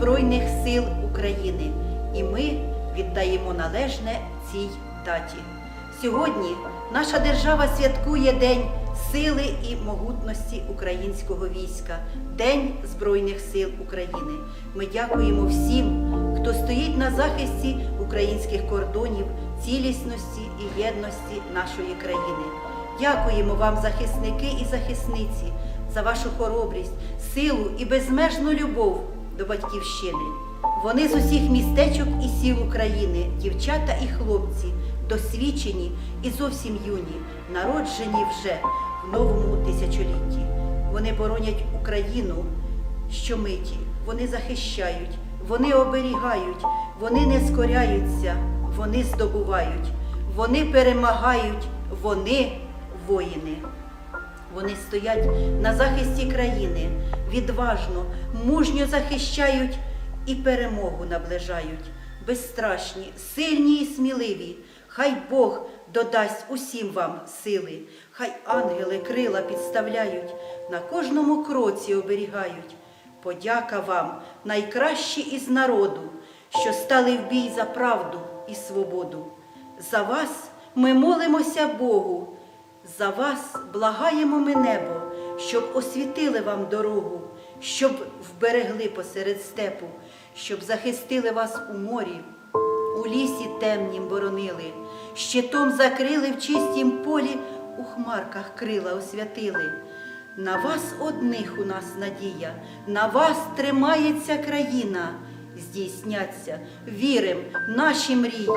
Збройних сил України, і ми віддаємо належне цій даті. Сьогодні наша держава святкує День сили і могутності українського війська, День Збройних сил України. Ми дякуємо всім, хто стоїть на захисті українських кордонів, цілісності і єдності нашої країни. Дякуємо вам, захисники і захисниці, за вашу хоробрість, силу і безмежну любов до батьківщини. Вони з усіх містечок і сіл України, дівчата і хлопці, досвідчені і зовсім юні, народжені вже в новому тисячолітті. Вони боронять Україну щомиті, вони захищають, вони оберігають, вони не скоряються, вони здобувають, вони перемагають, вони воїни. Вони стоять на захисті країни, відважно, мужньо захищають і перемогу наближають. Безстрашні, сильні і сміливі. Хай Бог додасть усім вам сили, хай ангели крила підставляють, на кожному кроці оберігають. Подяка вам, найкращі із народу, що стали в бій за правду і свободу. За вас ми молимося Богу. За вас благаємо ми небо, щоб освітили вам дорогу, щоб вберегли посеред степу, щоб захистили вас у морі, у лісі темнім боронили, щитом закрили в чистім полі, у хмарках крила освятили. На вас одних у нас надія, на вас тримається країна. Здійсняться, вірим, наші мрії,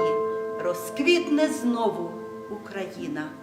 розквітне знову Україна.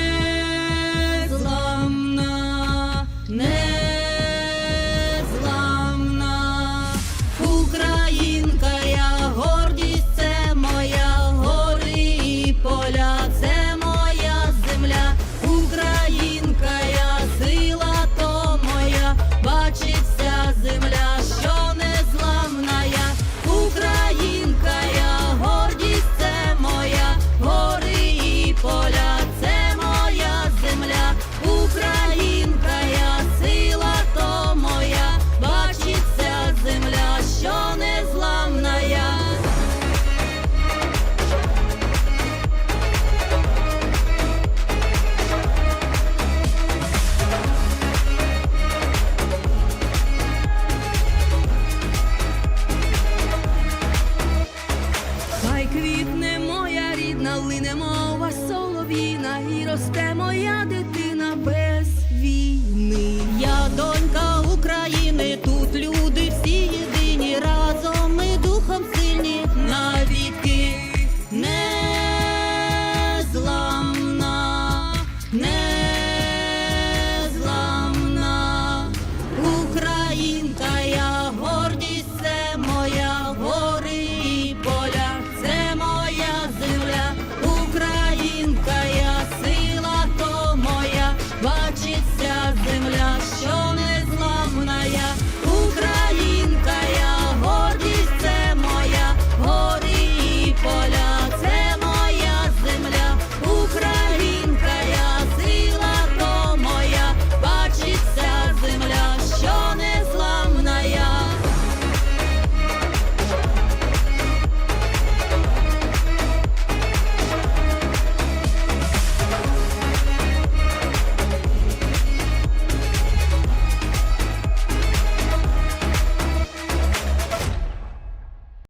росте моя.